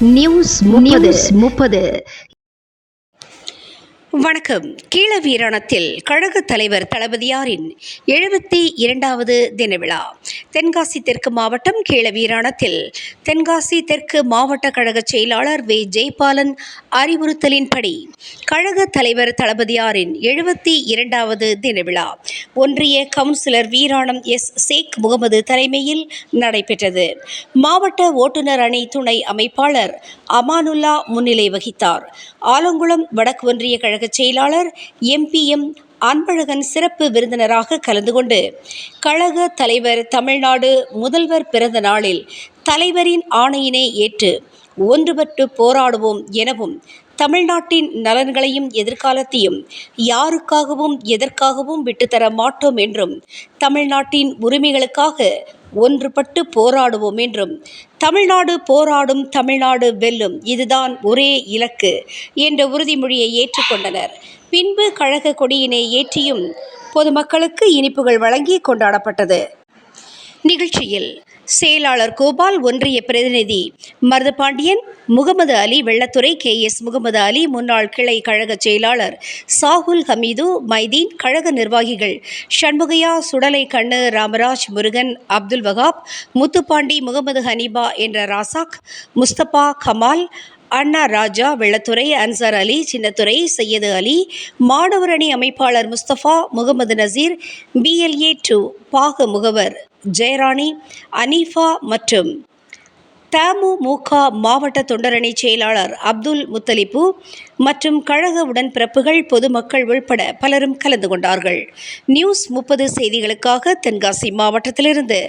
News news முப்பது. வணக்கம். கீழவீராணத்தில் கழக தலைவர் தளபதியாரின் எழுபத்தி இரண்டாவது தின விழா. தென்காசி தெற்கு மாவட்டம் கீழவீராணத்தில் தென்காசி தெற்கு மாவட்ட கழக செயலாளர் வே. ஜெய்பாலன் அறிவுறுத்தலின்படி கழக தலைவர் தளபதியாரின் எழுபத்தி இரண்டாவது தின விழா ஒன்றிய கவுன்சிலர் வீராணம் எஸ். சேக் முகமது தலைமையில் நடைபெற்றது. மாவட்ட ஓட்டுநர் அணி துணை அமைப்பாளர் அமானுல்லா முன்னிலை வகித்தார். ஆலங்குளம் வடக்கு ஒன்றிய கழக செயலாளர் எம்பிஎம் அன்பழகன் சிறப்பு விருந்தினராக கலந்து கொண்டு கழக தலைவர் தமிழ்நாடு முதல்வர் பிறந்த நாளில் தலைவரின் ஆணையினை ஏற்று ஒன்றுபட்டு போராடுவோம் எனவும் தமிழ்நாட்டின் நலன்களையும் எதிர்காலத்தையும் யாருக்காகவும் எதற்காகவும் விட்டுத்தர மாட்டோம் என்றும் தமிழ்நாட்டின் உரிமைகளுக்காக ஒன்றுபட்டு போராடுவோம் என்றும் தமிழ்நாடு போராடும் தமிழ்நாடு வெல்லும் இதுதான் ஒரே இலக்கு என்ற உறுதிமொழியை ஏற்றுக்கொண்டனர். பின்பு கழக கொடியினை ஏற்றியும் பொதுமக்களுக்கு இனிப்புகள் வழங்கி கொண்டாடப்பட்டது. நிகழ்ச்சியில் செயலாளர் கோபால் ஒன்றிய பிரதிநிதி மருதபாண்டியன் முகமது அலி வெள்ளத்துறை கே எஸ் முகமது அலி முன்னாள் கிளை கழக செயலாளர் சாகுல் ஹமீது மைதீன் கழக நிர்வாகிகள் சண்முகையா சுடலை கண்ணு ராமராஜ் முருகன் அப்துல் வகாப் முத்துப்பாண்டி முகமது ஹனீபா என்ற ராசாக் முஸ்தபா கமால் அண்ணா ராஜா வெள்ளத்துறை அன்சார் அலி சின்னத்துறை சையது அலி மாணவர் அணி அமைப்பாளர் முஸ்தபா முகமது நசீர் பிஎல்ஏ டூ பாக முகவர் ஜெயராணி அனீஃபா மற்றும் தமுமுக மாவட்ட தொண்டரணி செயலாளர் அப்துல் முத்தலிப்பு மற்றும் கழக உடன்பிறப்புகள் பொதுமக்கள் உள்பட பலரும் கலந்து கொண்டார்கள். நியூஸ் முப்பது செய்திகளுக்காக தென்காசி மாவட்டத்திலிருந்து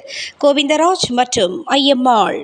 கோவிந்தராஜ் மற்றும் ஐயம்மாள்.